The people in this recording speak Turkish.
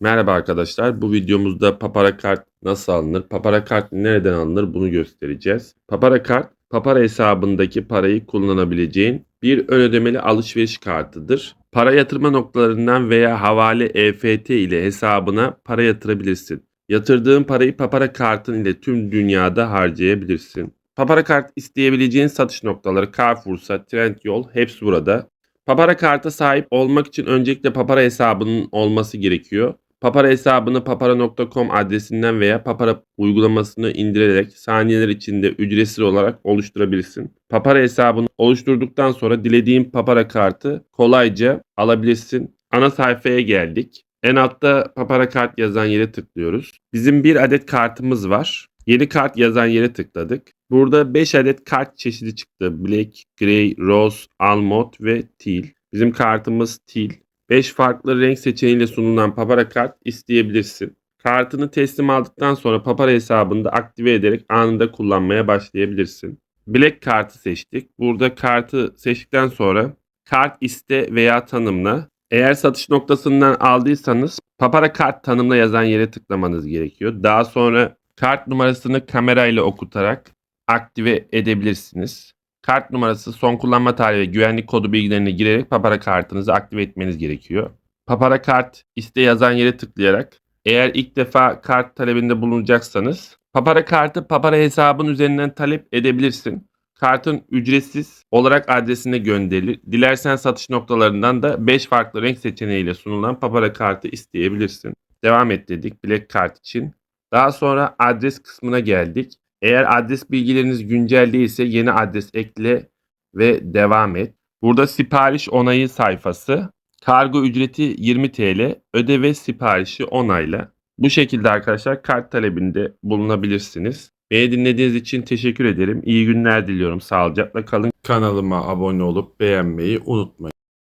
Merhaba arkadaşlar. Bu videomuzda Papara kart nasıl alınır? Papara kart nereden alınır? Bunu göstereceğiz. Papara kart, Papara hesabındaki parayı kullanabileceğin bir ön ödemeli alışveriş kartıdır. Para yatırma noktalarından veya havale EFT ile hesabına para yatırabilirsin. Yatırdığın parayı Papara kartın ile tüm dünyada harcayabilirsin. Papara kart isteyebileceğin satış noktaları Carrefour'sa, Trendyol hepsi burada. Papara karta sahip olmak için öncelikle Papara hesabının olması gerekiyor. Papara hesabını papara.com adresinden veya Papara uygulamasını indirerek saniyeler içinde ücretsiz olarak oluşturabilirsin. Papara hesabını oluşturduktan sonra dilediğin Papara kartı kolayca alabilirsin. Ana sayfaya geldik. En altta Papara kart yazan yere tıklıyoruz. Bizim bir adet kartımız var. Yeni kart yazan yere tıkladık. Burada 5 adet kart çeşidi çıktı. Black, Grey, Rose, Almond ve Teal. Bizim kartımız Teal. 5 farklı renk seçeneğiyle sunulan Papara kart isteyebilirsin. Kartını teslim aldıktan sonra Papara hesabında aktive ederek anında kullanmaya başlayabilirsin. Black kartı seçtik. Burada kartı seçtikten sonra kart iste veya tanımla. Eğer satış noktasından aldıysanız Papara kart tanımla yazan yere tıklamanız gerekiyor. Daha sonra kart numarasını kamerayla okutarak aktive edebilirsiniz. Kart numarası, son kullanma tarihi ve güvenlik kodu bilgilerini girerek Papara kartınızı aktive etmeniz gerekiyor. Papara kart iste yazan yere tıklayarak eğer ilk defa kart talebinde bulunacaksanız Papara kartı Papara hesabın üzerinden talep edebilirsin. Kartın ücretsiz olarak adresine gönderilir. Dilersen satış noktalarından da 5 farklı renk seçeneğiyle sunulan Papara kartı isteyebilirsin. Devam et dedik Black kart için. Daha sonra adres kısmına geldik. Eğer adres bilgileriniz güncel değilse yeni adres ekle ve devam et. Burada sipariş onayı sayfası. Kargo ücreti 20 TL. Öde ve siparişi onayla. Bu şekilde arkadaşlar kart talebinde bulunabilirsiniz. Beni dinlediğiniz için teşekkür ederim. İyi günler diliyorum. Sağlıcakla kalın. Kanalıma abone olup beğenmeyi unutmayın.